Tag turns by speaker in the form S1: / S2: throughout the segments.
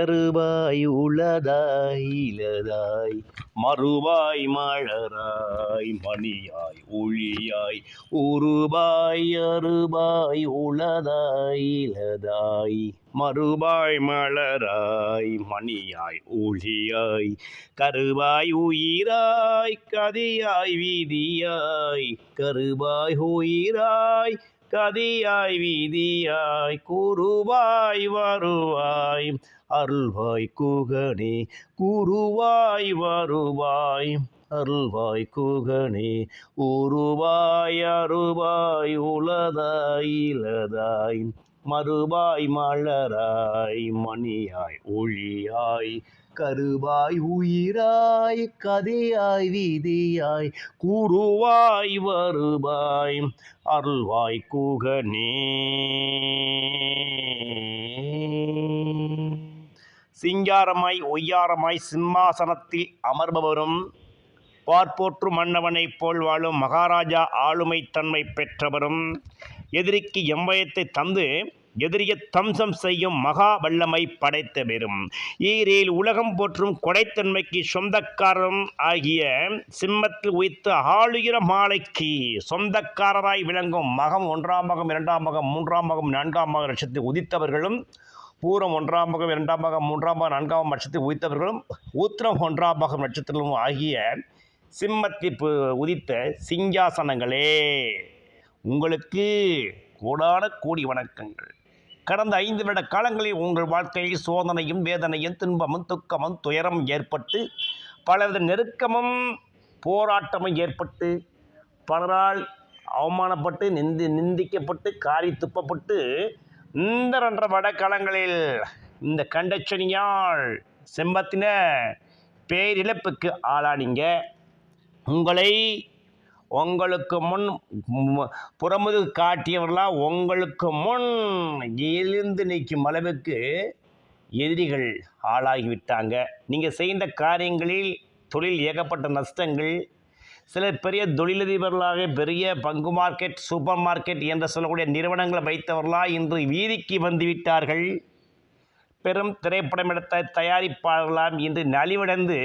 S1: மலருவாய் உளதாய் இலதாய் மறுவாய் மலராய் மணியாய் ஒளியாய் உருவாய் அருபாய் உளதாய் இலதாய் மறுபாய் மலராய் மணியாய் ஒளியாய் கருவாய் உயிராய் கதியாய் வீதியாய் கருவாய் உயிராய் கதியாய் வீதியாய் கூறுவாய் வருவாய். அருள்வாய் குகனே கூறுவாய் வருவாய். அருள்வாய் குகனே உருவாய் அருவாய் உலதாய் இலதாய் மறுவாய் மலராய் மணியாய் ஒளியாய். கருவாய் உயிராய் கதையாய் வீதியாய் கூறுவாய் வருவாய் அருள்வாய் கூகனே. சிங்காரமாய் ஒய்யாரமாய் சிம்மாசனத்தில் அமர்பவரும் பார்ப்போற்று மன்னவனைப் போல் வாழும் மகாராஜா ஆளுமை தன்மை பெற்றவரும் எதிரிக்கு எம்பயத்தை தந்து எதிரிய தம்சம் செய்யும் மகா வல்லமை படைத்த பெறும் ஈரில் உலகம் போற்றும் கொடைத்தன்மைக்கு சொந்தக்காரரும் ஆகிய சிம்மத்தில் உயிர்த்த ஆளுகிற மாலைக்கு சொந்தக்காரராய் விளங்கும் மகம் ஒன்றாம் மகம் இரண்டாம் மகம் மூன்றாம் மகம் நான்காம் மகம் லட்சத்தில் உதித்தவர்களும் பூரம் ஒன்றாம் மகம் இரண்டாம் மகம் மூன்றாம் மகம் நான்காம் நட்சத்திரத்தில் உதித்தவர்களும் ஊத்திரம் ஒன்றாம் மகம் நட்சத்திரமும் ஆகிய சிம்மத்தில் பு- உதித்த சிங்காசனங்களே. உங்களுக்கு கோடான கோடி வணக்கங்கள். கடந்த ஐந்து வருட காலங்களில் உங்கள் வாழ்க்கையில் சோதனையும் வேதனையும் துன்பமும் துக்கமும் துயரம் ஏற்பட்டு பலவித நெருக்கமும் போராட்டமும் ஏற்பட்டு பலரால் அவமானப்பட்டு நிந்தி நிந்திக்கப்பட்டு காரி துப்பப்பட்டு இந்த ரெண்டரை வட காலங்களில் இந்த கண்டச்சனியால் செம்பத்தின பேரிழப்புக்கு ஆளானீங்க. உங்களை உங்களுக்கு முன் புறமுது காட்டியவர்களாக உங்களுக்கு முன் எழுந்து நிற்கும் அளவுக்கு எதிரிகள் ஆளாகிவிட்டாங்க. நீங்கள் செய்த காரியங்களில் தொழில் ஏகப்பட்ட நஷ்டங்கள் சில பெரிய தொழிலதிபர்களாக பெரிய பங்கு மார்க்கெட் சூப்பர் மார்க்கெட் என்று சொல்லக்கூடிய நிறுவனங்களை வைத்தவர்களா இன்று வீதிக்கு வந்து விட்டார்கள் பெரும் திரைப்படம் எடுத்த தயாரிப்பாளர்களாம் இன்று நலிவடைந்து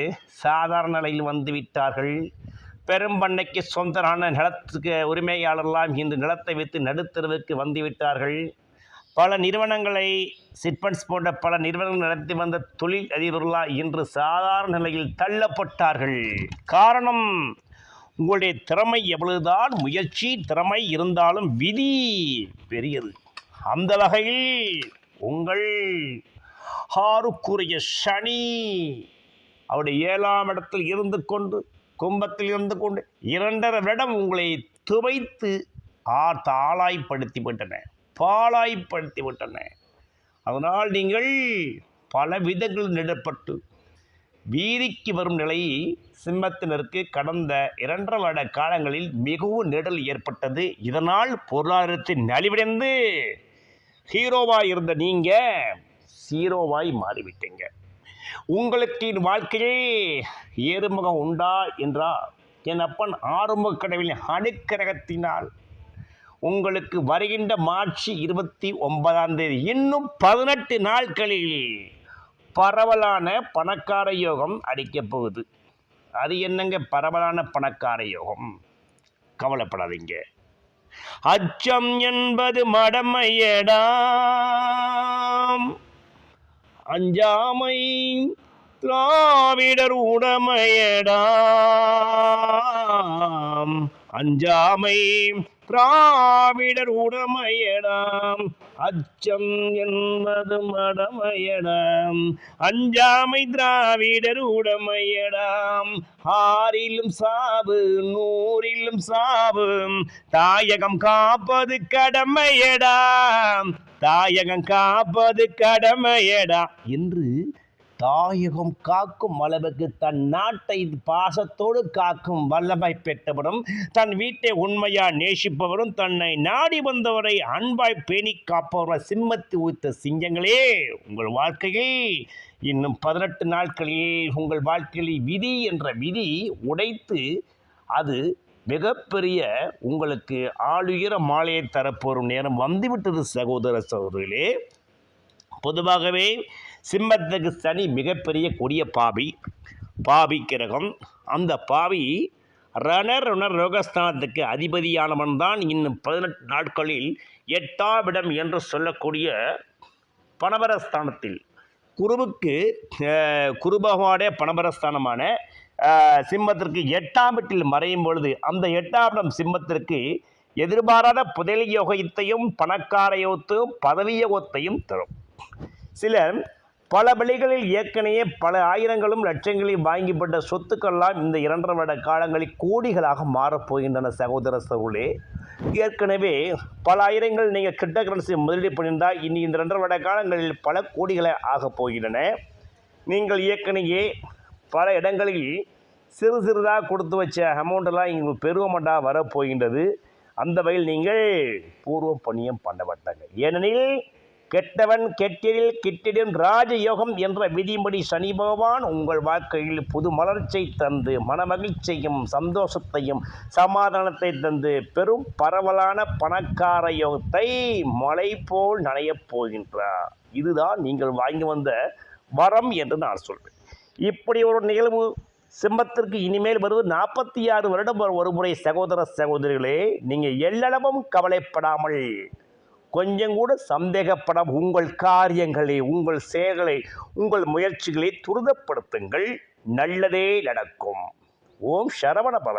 S1: சாதாரண நிலையில் வந்து பெரும்பண்ணைக்கு சொந்தரான நிலத்துக்கு உரிமையாளர்களாம் இன்று நிலத்தை விற்று நடுத்தருவுக்கு வந்துவிட்டார்கள். பல நிறுவனங்களை சிட்பண்ட்ஸ் போன்ற பல நிறுவனங்கள் நடத்தி வந்த தொழில் அதிபர்களாக இன்று சாதாரண நிலையில் தள்ளப்பட்டார்கள். காரணம் உங்களுடைய திறமை எவ்வளவுதான் முயற்சி திறமை இருந்தாலும் விதி பெரியது. அந்த வகையில் உங்கள் ஆறுக்குரிய சனி அவருடைய ஏழாம் இடத்தில் இருந்து கொண்டு கும்பத்தில் இருந்து கொண்டு இரண்டரை வருடம் உங்களை துவைத்து ஆ தாளாய்ப்படுத்தி விட்டன பாலாய்ப்படுத்தி விட்டன. அதனால் நீங்கள் பல விதங்கள் நிடப்பட்டு வீதிக்கு வரும் நிலை சிம்மத்தினருக்கு கடந்த இரண்டரை வருட காலங்களில் மிகவும் நிழல் ஏற்பட்டது. இதனால் பொருளாதாரத்தை நலிவடைந்து ஹீரோவாக இருந்த நீங்கள் சீரோவாய் மாறிவிட்டீங்க. உங்களுக்கு என் வாழ்க்கையே ஏறுமுகம் உண்டா என்றா? என் அப்பன் ஆறுமுக கடவுளின் அனுக்கிரகத்தினால் உங்களுக்கு வருகின்ற மார்ச் இருபத்தி ஒன்பதாம் தேதி இன்னும் பதினெட்டு நாட்களில் பரவலான பணக்கார யோகம் அடிக்கப் போகுது. அது என்னங்க? பரவலான பணக்கார யோகம். கவலைப்படாதீங்க. அச்சம் என்பது மடமையடாம். அஞ்சாமை திராவிடர் உடமையடாம் அஞ்சாமை திராவிடர் உடமையடாம் அச்சம் என்பது மடமையடாம் அஞ்சாமை திராவிடர் உடமையடாம் ஆறிலும் சாவு நூறிலும் சாவு. தாயகம் காப்பது கடமையடாம் தாயகம் காப்பது கடமையடா என்று தாயகம் காக்கும் அளவுக்கு தன் நாட்டை பாசத்தோடு காக்கும் வல்லமை பெற்றவரும் தன் வீட்டை உண்மையா நேசிப்பவரும் தன்னை நாடி வந்தவரை அன்பாய் பேணி காப்பவர் சிம்மத்து ஊத்த சிங்கங்களே. உங்கள் வாழ்க்கையில் இன்னும் பதினெட்டு நாட்களில் உங்கள் வாழ்க்கையில் விதி என்ற விதி உடைத்து அது மிகப்பெரிய உங்களுக்கு ஆளுயர மாலையை தரப்போரும் நேரம் வந்துவிட்டது சகோதர சகோதரிகளே. பொதுவாகவே சிம்மத்துக்கு சனி மிகப்பெரிய கொடிய பாவி பாவி கிரகம். அந்த பாவி ரணர் ருணர் ரோகஸ்தானத்துக்கு அதிபதியானவன் தான் இன்னும் பதினெட்டு நாட்களில் எட்டாவிடம் என்று சொல்லக்கூடிய பணவரஸ்தானத்தில் குருவுக்கு குருபகவானே குரு பகவானே பணபரஸ்தானமான சிம்மத்திற்கு எட்டாம் வீட்டில் மறையும் பொழுது அந்த எட்டாம் இடம் சிம்மத்திற்கு எதிர்பாராத புதல் யோகத்தையும் பணக்கார யோகத்தையும் பதவி யோகத்தையும் தரும். சிலர் பல வழிகளில் ஏற்கனவே பல ஆயிரங்களும் லட்சங்களையும் வாங்கிப்பட்ட சொத்துக்கள்லாம் இந்த இரண்டரை வருட காலங்களில் கோடிகளாக மாறப்போகின்றன சகோதர சகோதரே. ஏற்கனவே பல ஆயிரங்கள் நீங்கள் கிரிப்டோ கரன்சி முதலீடு பண்ணியிருந்தால் இனி இந்த ரெண்டரை வருட காலங்களில் பல கோடிகளை ஆகப் போகின்றன. நீங்கள் ஏற்கனவே பல இடங்களில் சிறு சிறுதாக கொடுத்து வச்ச அமௌண்ட்டெல்லாம் இங்கே பெருவமண்டாக வரப்போகின்றது அந்த வகையில் நீங்கள் பூர்வ பணியம் பண்ண மாட்டாங்க. ஏனெனில் கெட்டவன் கெட்டிடில் கிட்டிடும் ராஜயோகம் என்ற விதிப்படி சனி பகவான் உங்கள் வாழ்க்கையில் புது மலர்ச்சியை தந்து மனமகிழ்ச்சியையும் சந்தோஷத்தையும் சமாதானத்தை தந்து பெரும் பரவலான பணக்கார யோகத்தை மலை போல் நனையப் போகின்றார். இதுதான் நீங்கள் வாங்கி வந்த வரம் என்று நான் சொல்வேன். இப்படி ஒரு நிகழ்வு சிம்மத்திற்கு இனிமேல் வருவது நாற்பத்தி ஆறு வருடம் ஒரு- ஒரு முறை சகோதர சகோதரிகளே நீங்கள் எல்லளவும் கவலைப்படாமல் கொஞ்சம் கூட சந்தேகப்படாம உங்கள் காரியங்களை உங்கள் செயல்களை உங்கள் முயற்சிகளை துரிதப்படுத்துங்கள். நல்லதே நடக்கும். ஓம் சரவண பவ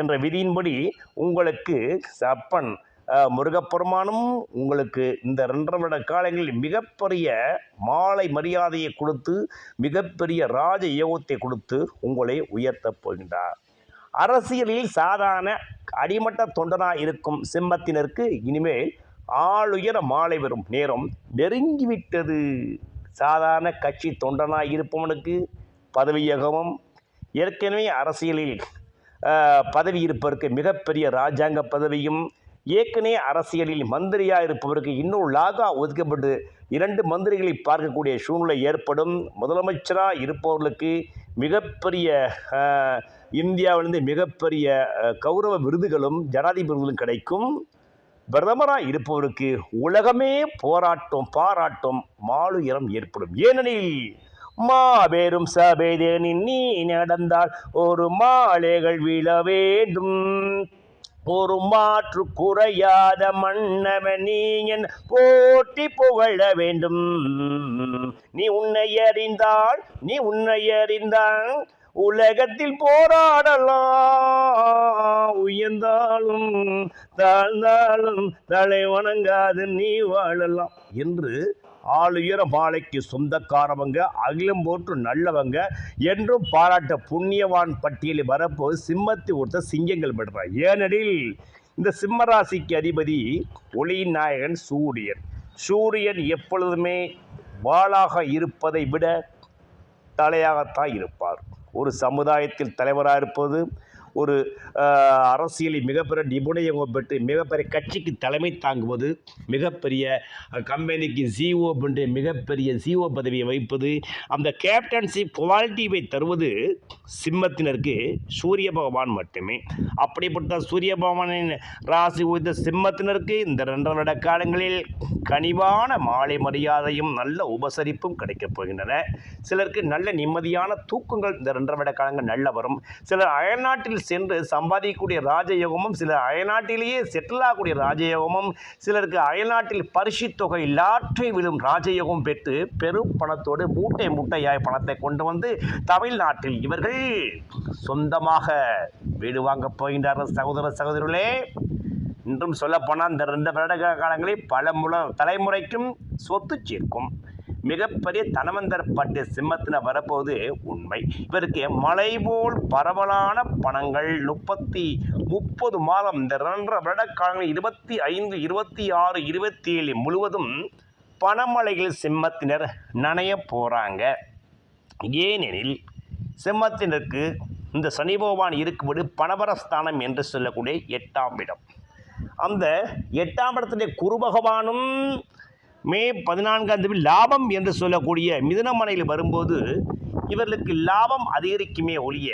S1: என்ற விதியின்படி உங்களுக்கு சப்பன் முருகப்பெருமானும் உங்களுக்கு இந்த ரெண்டரை வருட காலங்களில் மிகப்பெரிய மாலை மரியாதையை கொடுத்து மிகப்பெரிய ராஜ யோகத்தை கொடுத்து உங்களை உயர்த்தப் போகின்றார். அரசியலில் சாதாரண அடிமட்ட தொண்டனாக இருக்கும் சிம்மத்தினருக்கு இனிமேல் ஆளுயர மாலை வரும் நேரம் நெருங்கிவிட்டது. சாதாரண கட்சி தொண்டனாக இருப்பவனுக்கு பதவியகமும் ஏற்கனவே அரசியலில் பதவி இருப்பவருக்கு மிகப்பெரிய ராஜாங்க பதவியும். ஏற்கனவே அரசியலில் மந்திரியாக இருப்பவருக்கு இன்னும் லாகா ஒதுக்கப்பட்டு இரண்டு மந்திரிகளை பார்க்கக்கூடிய சூழ்நிலை ஏற்படும். முதலமைச்சராக இருப்பவர்களுக்கு மிகப்பெரிய இந்தியாவிலிருந்து மிகப்பெரிய கௌரவ விருதுகளும் ஜனாதிபதி விருதுகளும் கிடைக்கும். பிரதமராக இருப்பவருக்கு உலகமே போராட்டம் பாராட்டும் மாலுயரம் ஏற்படும். ஏனெனில் மாபெரும் சபேதனின் நீ நடந்தால் ஒரு மாலைகள் விழ வேண்டும். ஒரு மாற்று குறையாத மன்னவன் நீ என் போட்டி புகழ வேண்டும். நீ உன்னை அறிந்தால் நீ உன்னை அறிந்தால் உலகத்தில் போராடலாம். உயர்ந்தாலும் தாழ்ந்தாலும் தலை வணங்காது நீ வாழலாம் என்று ஆளுயர மாலைக்கு சொந்தக்காரவங்க அகிலம் போற்று நல்லவங்க என்றும் பாராட்ட புண்ணியவான் பட்டியலில் வரப்போது சிம்மத்தை ஒருத்த சிங்கங்கள் பெற்றார். ஏனெனில் இந்த சிம்மராசிக்கு அதிபதி ஒளியின் நாயகன் சூரியன். சூரியன் எப்பொழுதுமே வாளாக இருப்பதை விட தலையாகத்தான் இருப்பார். ஒரு சமுதாயத்தில் தலைவராக இருப்பது ஒரு அரசியலில் மிகப்பெரிய நிபுணயம் பெற்று மிகப்பெரிய கட்சிக்கு தலைமை தாங்குவது மிகப்பெரிய கம்பெனிக்கு சிஓ என்று மிகப்பெரிய சிஓ பதவியை வைப்பது அந்த கேப்டன்ஷிப் குவாலிட்டியை தருவது சிம்மத்தினருக்கு சூரிய பகவான் மட்டுமே. அப்படிப்பட்ட சூரிய பகவானின் ராசி உயர்ந்த சிம்மத்தினருக்கு இந்த ரெண்டரை வருட காலங்களில் கனிவான மாலை மரியாதையும் நல்ல உபசரிப்பும் கிடைக்கப் போகின்றன. சிலருக்கு நல்ல நிம்மதியான தூக்கங்கள் இந்த ரெண்டரை வருட காலங்கள் நல்ல வரும். சிலர் அயல்நாட்டில் சென்று சம்பாதிக்கக்கூடிய ராஜயோகமும் சிலர் அயல்நாட்டிலேயே செட்டில் ஆகக்கூடிய ராஜயோகமும் சிலருக்கு அயல்நாட்டில் பரிசு தொகை லாற்றை விழும் ராஜயோகம் பெற்று பெரும் பணத்தோடு மூட்டை மூட்டையாய் பணத்தை கொண்டு வந்து தமிழ்நாட்டில் இவர்கள் சொந்தமாக வீடு வாங்க போகின்றார்கள். சகோதர சகோதரர்களே இன்றும் சொல்லப்போனால் இந்த ரெண்டு வருட காலங்களில் பல முல தலைமுறைக்கும் சொத்து சேர்க்கும். மிகப்பெரிய தனவந்தரப்பட்டு சிம்மத்தின வரப்போது உண்மை. இவருக்கு மலை போல் பரவலான பணங்கள் முப்பத்தி முப்பது மாதம் இந்த ரெண்டரை வருட காலங்களில் இருபத்தி ஐந்து இருபத்தி ஆறு இருபத்தி ஏழு முழுவதும் பணமலைகள் சிம்மத்தினர் நனைய போகிறாங்க ஏனெனில் சிம்மத்தினருக்கு இந்த சனி பகவான் இருக்கும்போது பணபரஸ்தானம் என்று சொல்லக்கூடிய எட்டாம் இடம். அந்த எட்டாம் இடத்துடைய குரு பகவானும் மே பதினான்காம் தேதி லாபம் என்று சொல்லக்கூடிய மிதனமனையில் வரும்போது இவர்களுக்கு லாபம் அதிகரிக்குமே ஒழிய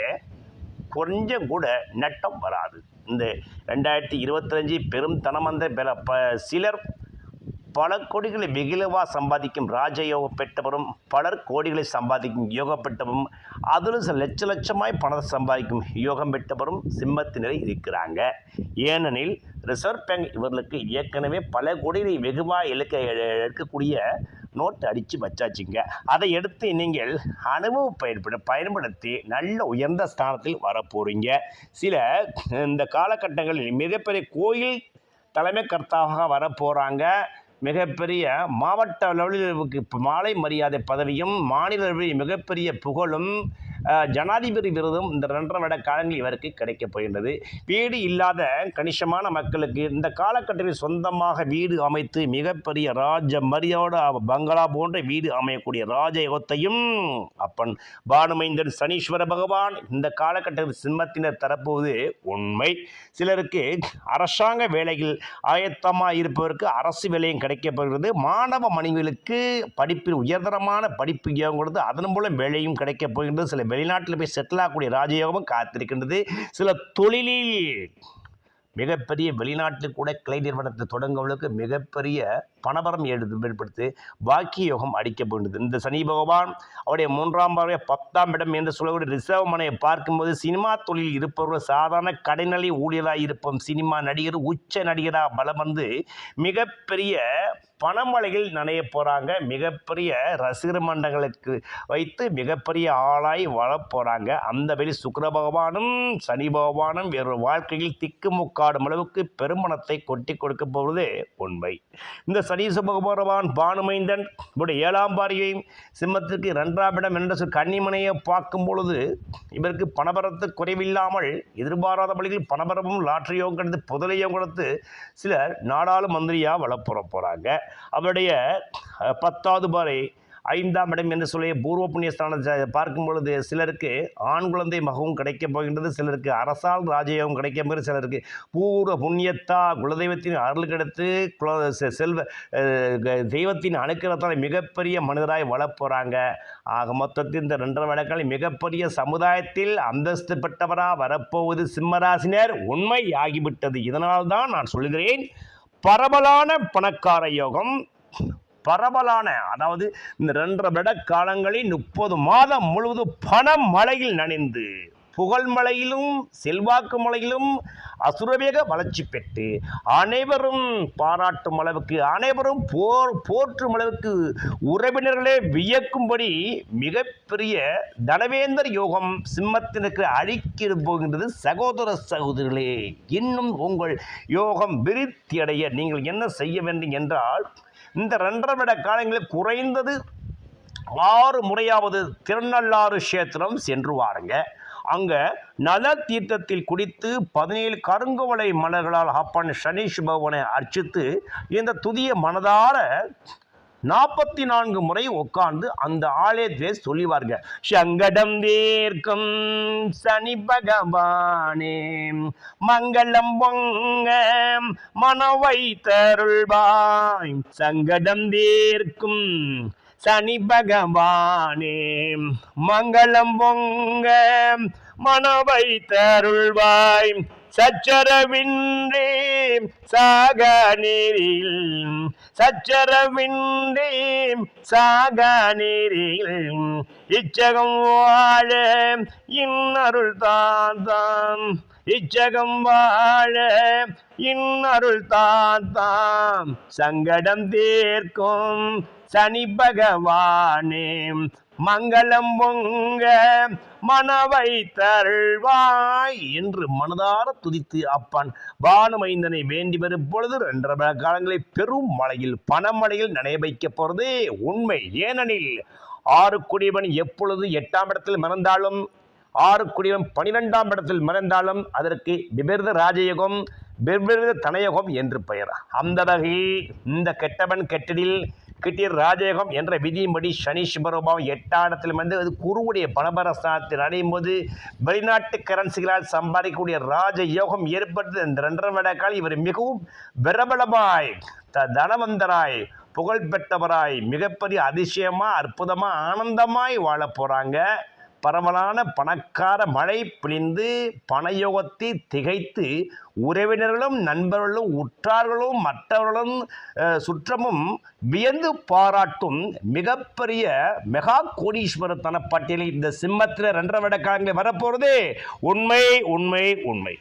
S1: கொஞ்சம் கூட நட்டம் வராது. இந்த ரெண்டாயிரத்தி இருபத்தஞ்சு பெரும் தனமந்த பெற ப சிலர் பல கோடிகளை வெகுளவாக சம்பாதிக்கும் ராஜயோகம் பெற்றவரும் பலர் கோடிகளை சம்பாதிக்கும் யோகம் பெற்றவரும் அதிலும் சில லட்ச லட்சமாய் பணத்தை சம்பாதிக்கும் யோகம் பெற்றவரும் சிம்மத்தினரை இருக்கிறாங்க. ஏனெனில் ரிசர்வ் பேங்க் இவர்களுக்கு ஏற்கனவே பல கோடிகளை வெகுவாக இழக்க எடுக்கக்கூடிய நோட்டு அடித்து வச்சாச்சுங்க. அதை எடுத்து நீங்கள் அனுபவ பயன்பட பயன்படுத்தி நல்ல உயர்ந்த ஸ்தானத்தில் வரப்போகிறீங்க சில இந்த காலகட்டங்களில் மிகப்பெரிய கோயில் தலைமை கர்த்தாவாக வரப்போகிறாங்க மிகப்பெரிய மாவட்ட அளவில் மாலை மரியாதை பதவியும் மாநில அளவில் மிகப்பெரிய புகழும் ஜனாதிபதி விருதும் இந்த ரெண்டரை விட காலங்கள் இவருக்கு கிடைக்கப் போகின்றது. வீடு இல்லாத கணிசமான மக்களுக்கு இந்த காலகட்டத்தில் சொந்தமாக வீடு அமைத்து மிகப்பெரிய ராஜ மரியாதை பங்களா போன்ற வீடு அமையக்கூடிய ராஜயோகத்தையும் அப்பன் பானுமைந்தன் சனீஸ்வர பகவான் இந்த காலகட்டத்தில் சிம்மத்தினர் தரப்போவது உண்மை. சிலருக்கு அரசாங்க வேலையில் ஆயத்தமாக இருப்பவருக்கு அரசு வேலையும் கிடைக்கப்படுகிறது மாணவ மனைவிகளுக்கு படிப்பில் உயர்தரமான படிப்பு யோகம் கொடுத்து அதன் மூலம் வேலையும் கிடைக்கப் போகின்றது. சில வெளிநாட்டில் போய் செட்டில் ஆகக்கூடிய ராஜயோகமும் காத்திருக்கின்றது. சில தொழிலில் மிகப்பெரிய வெளிநாட்டில் கூட கிளை நிறுவனத்தை தொடங்குவதற்கு மிகப்பெரிய பணபரம் எடுத்து ஏற்படுத்தி பாக்கிய யோகம் அடிக்கப்படுகிறது இந்த சனி பகவான் அவருடைய மூன்றாம் பார்வை பத்தாம் இடம் என்று சொல்லக்கூடிய ரிசர்வ் மனையை பார்க்கும்போது சினிமா தொழில் இருப்பவர்கள் சாதாரண கடைநிலை ஊழியராக இருப்போம். சினிமா நடிகர் உச்ச நடிகராக பலம் வந்து மிகப்பெரிய பணமலையில் நனைய போகிறாங்க மிகப்பெரிய ரசிகர் மண்டங்களுக்கு வைத்து மிகப்பெரிய ஆளாய் வள போகிறாங்க அந்த வெளி சுக்கிர பகவானும் சனி பகவானும் வேறு வாழ்க்கையில் திக்குமுக்காடும் அளவுக்கு பெருமணத்தை கொட்டி கொடுக்க போவது உண்மை. இந்த சனீச பகவான் பானுமைந்தன் இவருடைய ஏழாம் பாரியையும் சிம்மத்திற்கு இரண்டாம் இடம் என்ற சொல் கன்னிமனையை பார்க்கும் பொழுது இவருக்கு பணபரத்து குறைவில்லாமல் எதிர்பாராத வழியில் பணபரமும் லாட்டரியும் கிடைத்து புதலையும் கொடுத்து சிலர் நாடாளுமந்திரியாக வளப்புற போகிறாங்க அவருடைய பத்தாவது பாறை ஐந்தாம் இடம் என்று சொல்லிய பூர்வ புண்ணியஸ்தானம் பார்க்கும் பொழுது சிலருக்கு ஆண் குழந்தை மகவும் கிடைக்கப் போகின்றது சிலருக்கு அரசால் ராஜயோகம் கிடைக்க போகிறது சிலருக்கு பூர்வ புண்ணியத்தா குலதெய்வத்தின் அருள் கிடைத்து குல செ- செல்வ தெய்வத்தின் அனுக்கிரகத்தால் மிகப்பெரிய மனிதராய் வளப்போகிறாங்க ஆக மொத்தத்தில் இந்த ரெண்டரை வழக்கால் மிகப்பெரிய சமுதாயத்தில் அந்தஸ்து பெற்றவராக வரப்போவது சிம்மராசினர் உண்மை ஆகிவிட்டது இதனால் தான் நான் சொல்கிறேன் பரவலான பணக்கார யோகம் பரவலான அதாவது இந்த ரெண்டரை விட காலங்களில் முப்பது மாதம் முழுவதும் பண மழையில் நனைந்து புகழ் மலையிலும் செல்வாக்கு மலையிலும் அசுரவேக வளர்ச்சி பெற்று அனைவரும் பாராட்டும் அளவுக்கு அனைவரும் போர் போற்றும் அளவுக்கு உறவினர்களே வியக்கும்படி மிகப்பெரிய தனவேந்தர் யோகம் சிம்மத்தினுக்கு அழிக்கிற போகின்றது. சகோதர சகோதரிகளே இன்னும் உங்கள் யோகம் விருத்தியடைய நீங்கள் என்ன செய்ய வேண்டும் என்றால் இந்த ரெண்டரை விட காலங்களில் குறைந்தது ஆறு முறையாவது திருநள்ளாறு கஷேத்திரம் சென்று வாருங்க. அங்கே நல தீர்த்தத்தில் குடித்து பதினேழு கருங்குவளை மலர்களால் அப்பன் சனீஷ் பகவனை அர்ச்சித்து இந்த துதிய மனதார நாற்பத்தி நான்கு முறை உட்கார்ந்து அந்த ஆலயத்திலே சொல்லிவார்கள் சங்கடம் தீர்க்கும் சனி பகவானே மங்களம் பொங்க மனவை தருள்வாய் சங்கடம் தீர்க்கும் சனி பகவானே மங்களம் பொங்க மனவை தருள்வாய் சச்சரவின்றி சாக நீரில் சச்சரவின்றி சாக நீரில் இச்சகம் வாழ இன்னருள் தாத்தாம் இச்சகம் வாழ இன்னருள் தாத்தாம் சங்கடம் தீர்க்கும் சனி பகவானே மங்களம் பொங்க மனவை தருள்வாய் என்று மனதார துதித்து அப்பன் பானுமைந்தனை வேண்டி வரும் பொழுது ரெண்டரை காலங்களை பெரும் மழையில் பணமழையில் நனைய வைக்கப் போறதே உண்மை. ஏனெனில் ஆறு குடியவன் எப்பொழுது எட்டாம் இடத்தில் மறந்தாலும் ஆறு குடியவன் பனிரெண்டாம் இடத்தில் மறந்தாலும் அதற்கு விபரீத ராஜயோகம் விபரீத தனயோகம் என்று பெயர். அந்த வகையில் இந்த கெட்டவன் கெட்டடில் கிட்டிய ராஜயோகம் என்ற விதியின்படி சனி சிவரூபம் எட்டாடத்தில் வந்து அது குருவுடைய பணபரஸ்தானத்தில் அடையும் போது வெளிநாட்டு கரன்சிகளால் சம்பாதிக்கக்கூடிய ராஜ யோகம் ஏற்பட்டது. இந்த ரெண்டரை விடக்கால் இவர் மிகவும் பிரபலமாய் த தனவந்தராய் புகழ்பெற்றவராய் மிகப்பெரிய அதிசயமாக அற்புதமாக ஆனந்தமாய் வாழ போகிறாங்க பரவலான பணக்கார மழை பிழிந்து பணயோகத்தை திகைத்து உறவினர்களும் நண்பர்களும் உற்றார்களும் மற்றவர்களும் சுற்றமும் வியந்து பாராட்டும் மிகப்பெரிய மெகா கோடீஸ்வரத்தன பட்டியலில் இந்த சிம்மத்தில் ரெண்டரை விடக்காரங்களை வரப்போகிறது உண்மை உண்மை உண்மை.